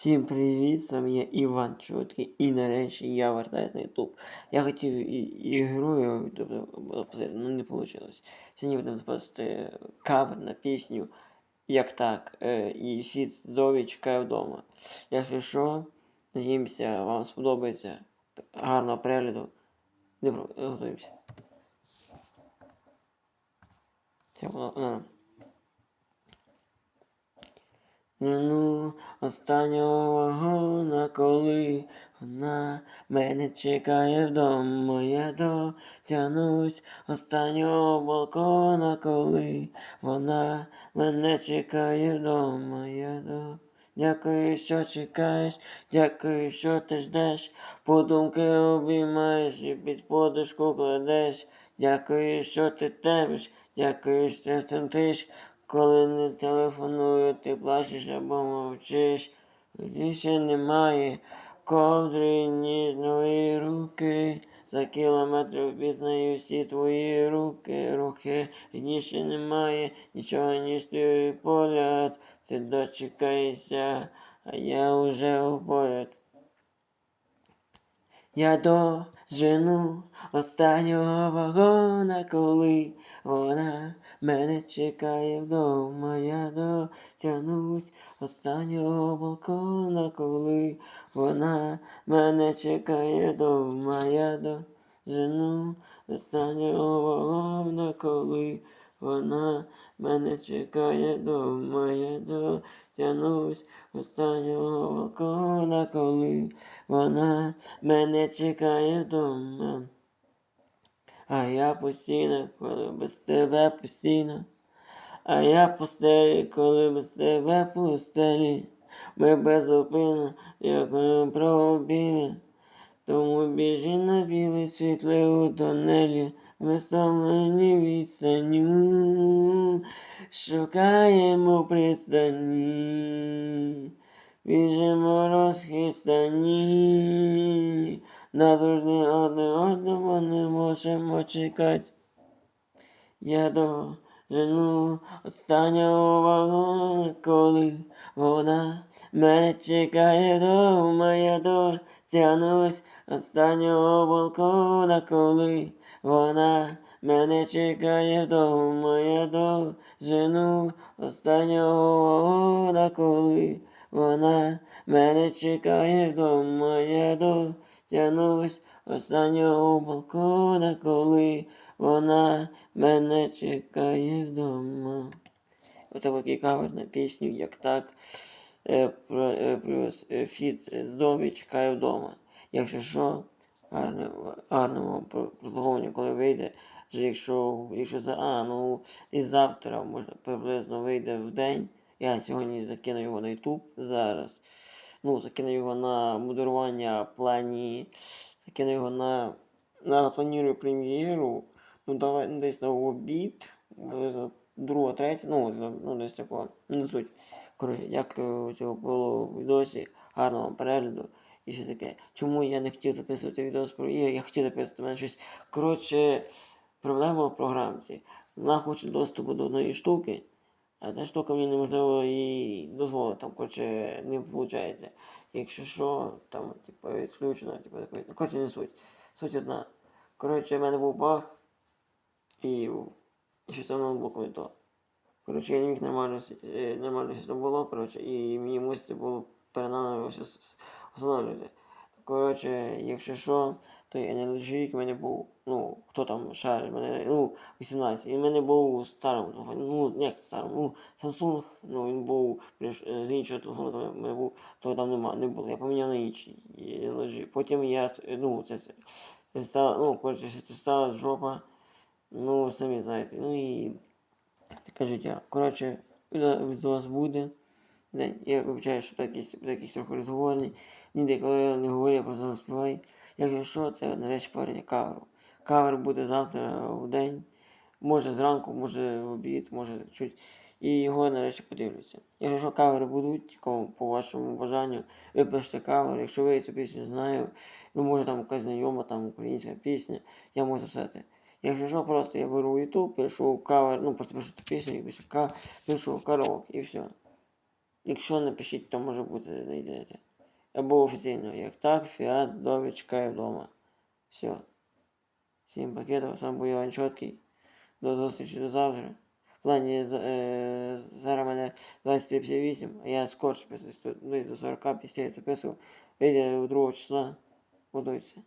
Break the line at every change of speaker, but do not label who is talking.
Всім привіт, з вами я Іван Чоткий і нарешті я вертаюсь на YouTube. Я хотів ігрою, тобто, записати, ну не вийшло. Сьогодні будемо записати кавер на пісню Як так. Е, і Фіт Зові чекає вдома. Якщо що, надіємося, вам сподобається. Гарного перегляду. Про- готуємося. Це воно. на. Ну, останнього вагона, коли вона мене чекає вдома, я дотянусь останнього балкона, коли вона мене чекає вдома, я до. Дякую, що чекаєш, дякую, що ти ждеш, подумки обіймаєш і під подушку кладеш. Дякую, що ти терпиш, дякую, що тремтиш, коли не телефоную, ти плачеш або мовчиш. Більше немає ковдри ніжної руки. За кілометр впізнаю всі твої руки, рухи. Більше немає нічого, ніж твій погляд. Ти дочекаєшся, а я уже у поряд. Я дожену останнього вагона, коли вона мене чекає вдома. Я дотягнусь останнього балкона, коли вона мене чекає вдома. Я дожену останнього вагона, коли вона мене чекає вдома. Я дотягнусь останнього балкона, коли вона мене чекає вдома. А я постійно, коли без тебе постійно. А я пустелі, коли без тебе пустелі. Ми безупинно, як ми пробіли. Тому біжи на білий світлий у тонелі. Стомлені від. Шукаємо пристані. Біжимо розхистані. Назавжди одне одного не можемо чекати. Я дожену останнього вагона, коли вона мене чекає вдома, я дотягнусь останнього балкона, коли вона мене чекає вдома, я дожену останнього вагона, коли вона мене чекає вдома, я дотягнусь останнього балкона, коли вона мене чекає вдома. Оце такий кавер на пісню, як так. Е, про, е, плюс е, фіт з домі чекає вдома. Якщо що, гарному прослуговуванню, коли вийде. Вже якщо, якщо за а, ну і завтра, може приблизно вийде в день. Я сьогодні закину його на YouTube зараз. Ну, закину його на модерування плані, закину його на. на планую прем'єру. Ну, давай ну, десь на обід, близько друга, третя, ну, ну десь такого, не суть. Коротше, як е, цього було в відосі, гарного перегляду і все таке. Чому я не хотів записувати відос про ігри, я хотів записувати, мене щось. Коротше, проблема в програмці. Вона хоче доступу до одної штуки, а ця штука мені неможливо і дозволити, там, коротше, не виходить. Якщо що, там, типу, відключено, типу, такої. Ну, коротше, не суть. Суть одна. Коротше, в мене був баг, і, і щось там ноутбуку не то. Коротше, я не міг нормально, е, нормально щось там було, коротше, і мені муситься було с- встановлювати. Коротше, якщо що, то NLG в мене був, ну, хто там шарить, мене, ну, 18. І в мене був у старому телефоні, ну, не як старому, ну, Samsung, ну, він був з іншого телефону, в мене був, то там нема, не було. Я поміняв на інший NLG. Потім я, ну, це, це стало, ну, коротше, це стала жопа, ну, самі знаєте, ну і таке життя. Коротше, від від буде. День. Я вибачаю, що так якийсь, якийсь трохи розговорний. Ніде, коли не говорю, я просто співаю. Якщо що, це нарешті парення каверу. Кавер буде завтра в день. Може зранку, може в обід, може чуть. І його нарешті подивляться. Якщо кавери будуть, по вашому бажанню, ви пишете кавер. Якщо ви цю пісню знаю, ну може там якась знайома, там українська пісня, я можу записати. Якщо що, просто я беру YouTube, пишу кавер, ну просто пишу ту пісню і пишу пишу караоке і все. Якщо напишіть, то може бути знайдете. Або офіційно, як так, Фіат, Довід, чекаю вдома. Все. Всім пакетів, сам був Іван Чоткий. До зустрічі до завтра. В плані е, зараз мене 23.58, а я скорше писав, ну, до 40 50 записував. Вийде 2 числа. Будується.